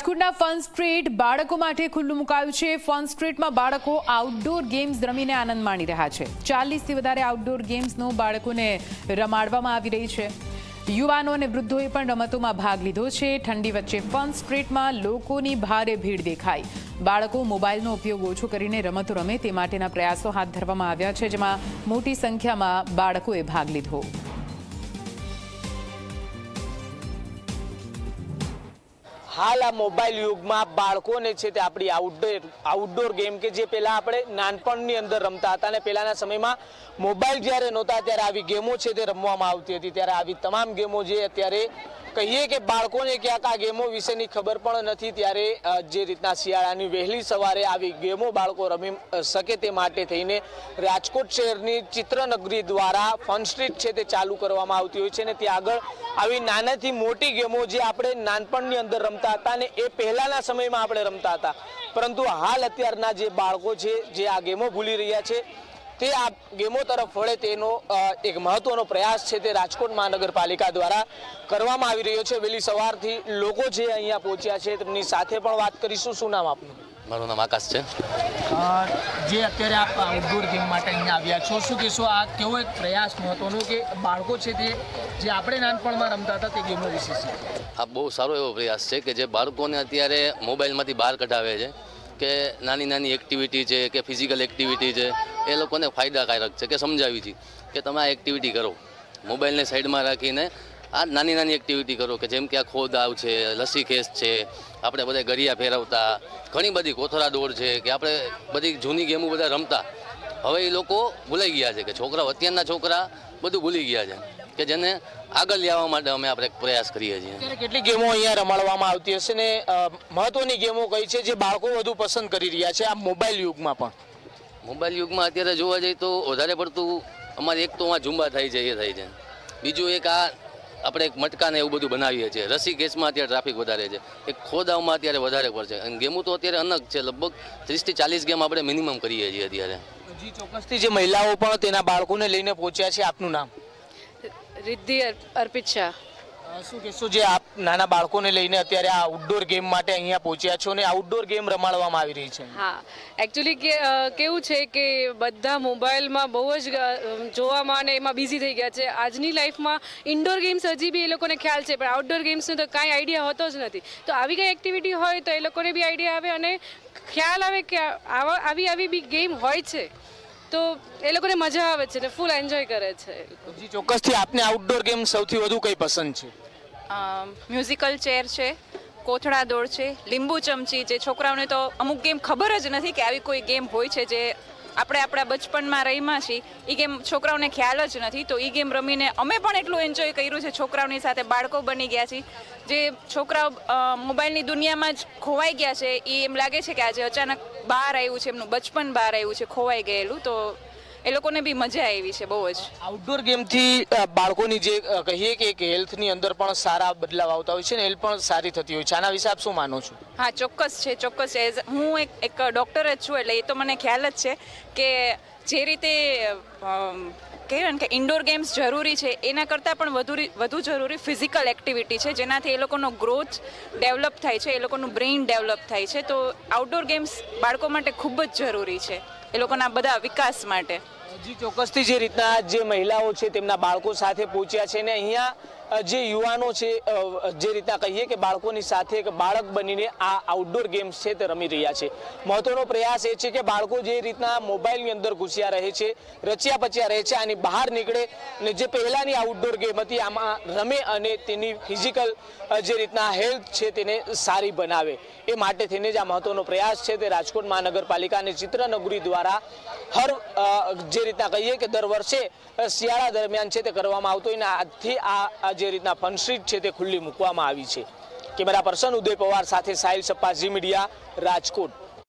રાજકોટના fun street બાળકો માટે ખુલ્લું મુકાયું છે. ફન સ્ટ્રીટમાં બાળકો આઉટડોર ગેમ્સ રમીને આનંદ માણી રહ્યા છે. ચાલીસથી વધારે આઉટડોર ગેમ્સનો બાળકોને રમાડવામાં આવી રહી છે. યુવાનો અને વૃદ્ધોએ પણ રમતોમાં ભાગ લીધો છે. ઠંડી વચ્ચે ફન સ્ટ્રીટમાં લોકોની ભારે ભીડ દેખાઈ. બાળકો મોબાઈલનો ઉપયોગ ઓછો કરીને રમતો રમે તે માટેના પ્રયાસો હાથ ધરવામાં આવ્યા છે, જેમાં મોટી સંખ્યામાં બાળકોએ ભાગ લીધો. હાલ આ મોબાઈલ યુગમાં બાળકોને છે તે આપણી આઉટડોર આઉટડોર ગેમ કે જે પહેલાં આપણે નાનપણની અંદર રમતા હતા અને પહેલાના સમયમાં મોબાઈલ જ્યારે નહોતા, ત્યારે આવી ગેમો છે તે રમવામાં આવતી હતી. ત્યારે આવી તમામ ગેમો જે અત્યારે કહીએ કે બાળકોને ક્યાંક આ ગેમો વિશેની ખબર પણ નથી ત્યારે જે રીતના શિયાળાની વહેલી સવારે આવી ગેમો બાળકો રમી શકે તે માટે થઈને રાજકોટ શહેરની ચિત્રનગરી દ્વારા ફન સ્ટ્રીટ છે તે ચાલુ કરવામાં આવતી હોય છે અને ત્યાં આગળ આવી નાનાથી મોટી ગેમો જે આપણે નાનપણની અંદર રમતા હતા અને એ પહેલાંના સમયમાં આપણે રમતા હતા. પરંતુ હાલ અત્યારના જે બાળકો છે, જે આ ગેમો ભૂલી રહ્યા છે તે આ ગેમો તરફ વળે તેનો એક મહત્વનો પ્રયાસ છે તે રાજકોટ મહાનગરપાલિકા દ્વારા કરવામાં આવી રહ્યો છે. વહેલી સવારથી લોકો જે અહીંયા પહોંચ્યા છે તેમની સાથે પણ વાત કરીશું. શું નામ આપનું? મારું નામ આકાશ છે. જે અત્યારે આપ આઉટડોર ગેમ માટે અહીંયા આવ્યા છો શું કહેશો? આ કેવો એક પ્રયાસ મહત્વનો કે બાળકો છે તે જે આપણે નાનપણમાં રમતા હતા તે ગેમો વિશે છે આ બહુ સારો એવો પ્રયાસ છે કે જે બાળકોને અત્યારે મોબાઈલમાંથી બહાર કઢાવે છે કે નાની નાની એક્ટિવિટી છે કે ફિઝિકલ એક્ટિવિટી છે એ લોકોને ફાયદાકારક છે કે સમજાવી છે કે તમે આ એક્ટિવિટી કરો. મોબાઈલને સાઈડમાં રાખીને આ નાની નાની એક્ટિવિટી કરો કે જેમ કે આ ખોદાવ છે લસ્સી કેસ છે, આપણે બધા ગરિયા ફેરવતા, ઘણી બધી કોથળા દોડ છે કે આપણે બધી જૂની ગેમો બધા રમતા. હવે એ લોકો ભૂલાઈ ગયા છે કે છોકરાઓ, અત્યારના છોકરા બધું ભૂલી ગયા છે કે જેને આગળ લેવા માટે અમે આપણે પ્રયાસ કરીએ છીએ. કેટલી ગેમો અહીંયા રમાડવામાં આવતી હશે ને મહત્વની ગેમો કઈ છે જે બાળકો વધુ પસંદ કરી રહ્યા છે આ મોબાઈલ યુગમાં પણ? મોબાઈલ યુગમાં અત્યારે જોવા જઈએ તો વધારે પડતું અમારે એક તો આ ઝુંબા થાય છે એ થાય છે. બીજું એક આ આપણે એક મટકાને એવું બધું બનાવીએ છીએ. રસી કેસમાં અત્યારે ટ્રાફિક વધારે છે. એક ખોદાવમાં અત્યારે વધારે પડશે અને ગેમો તો અત્યારે અનગ છે. લગભગ ત્રીસથી ચાલીસ ગેમ આપણે મિનિમમ કરીએ છીએ અત્યારે. જી ચોક્કસથી જે મહિલાઓ પણ તેના બાળકોને લઈને પહોંચ્યા છે આપનું નામ? રિદ્ધિ અર- અર્પિત શાહ. શું કહેશો? જે આપ નાના બાળકોને લઈને અત્યારે આ આઉટડોર ગેમ માટે અહીંયા પહોંચ્યા છો ને આઉટડોર ગેમ રમાડવામાં આવી રહી છે. હા એકચ્યુઅલી કે કેવું છે કે બધા મોબાઈલમાં બહુ જ જોવામાં અને એમાં બિઝી થઈ ગયા છે. આજની લાઈફમાં ઇન્ડોર ગેમ્સ હજી બી એ લોકોને ખ્યાલ છે પણ આઉટડોર ગેમ્સનો તો કાંઈ આઈડિયા હોતો જ નથી. તો આવી કંઈ એક્ટિવિટી હોય તો એ લોકોને બી આઈડિયા આવે અને ખ્યાલ આવે કે આવા આવી આવી બી ગેમ હોય છે. તો એ લોકોને મજા આવે છે ને ફૂલ એન્જોય કરે છે. ચોક્કસથી આપને આઉટડોર ગેમ સૌથી વધુ કઈ પસંદ છે? મ્યુઝિકલ ચેર છે, કોથળા દોડ છે, લીંબુ ચમચી જે છોકરાઓને તો અમુક ગેમ ખબર જ નથી કે આવી કોઈ ગેમ હોય છે જે આપણે આપણા બચપનમાં રહીમાં છીએ. એ ગેમ છોકરાઓને ખ્યાલ જ નથી. તો એ ગેમ રમીને અમે પણ એટલું એન્જોય કર્યું છે છોકરાઓની સાથે બાળકો બની ગયા છીએ. જે છોકરાઓ મોબાઈલની દુનિયામાં જ ખોવાઈ ગયા છે. એ એમ લાગે છે કે આજે અચાનક બહાર આવ્યું છે, એમનું બચપન બહાર આવ્યું છે, ખોવાઈ ગયેલું. તો એ લોકોને બી મજા આવી છે બહુ જ. આઉટડોર ગેમથી બાળકોની જે કહીએ કે એક હેલ્થની અંદર પણ સારા બદલાવ આવતા હોય છે ને હેલ્થ પણ સારી થતી હોય છે. આના વિશે આપ શું માનો છો? હા ચોક્કસ છે ચોક્કસ. એઝ હું એક એક ડૉક્ટર જ છું એટલે એ તો મને ખ્યાલ જ છે કે જે રીતે કહેવાય ને કે ઇન્ડોર ગેમ્સ જરૂરી છે એના કરતાં પણ વધુ વધુ જરૂરી ફિઝિકલ એક્ટિવિટી છે જેનાથી એ લોકોનો ગ્રોથ ડેવલપ થાય છે એ લોકોનું બ્રેઇન ડેવલપ થાય છે. તો આઉટડોર ગેમ્સ બાળકો માટે ખૂબ જ જરૂરી છે. એ લોકોના બધા વિકાસ માટે. હજી ચોક્કસથી જે રીતના જે મહિલાઓ છે તેમના બાળકો સાથે પહોંચ્યા છે ને અહીંયા જે યુવાનો છે જે રીતના કહીએ કે બાળકોની સાથે એક બાળક બનીને આ આઉટડોર ગેમ્સ છે તે રમી રહ્યા છે. મહત્વનો પ્રયાસ એ છે કે બાળકો જે રીતના મોબાઈલની અંદર ઘૂસ્યા રહે છે, રચ્યા પચ્યા રહે છે, આની બહાર નીકળે અને જે પહેલાંની આઉટડોર ગેમ હતી, આમાં રમે અને તેની ફિઝિકલ જે રીતના હેલ્થ છે તેને સારી બનાવે. એ માટે થઈને જ આ મહત્વનો પ્રયાસ છે તે રાજકોટ મહાનગરપાલિકા અને ચિત્રનગરી દ્વારા હર જે રીતના કહીએ કે દર વર્ષે શિયાળા દરમિયાન છે તે કરવામાં આવતો હોય આજથી આ જે રીતના ફન છે તે ખુલ્લી મૂકવામાં આવી છે. કેમેરા પર્સન ઉદય પવાર સાથે સાહિલ સપ્પા ઝી મીડિયા, રાજકોટ.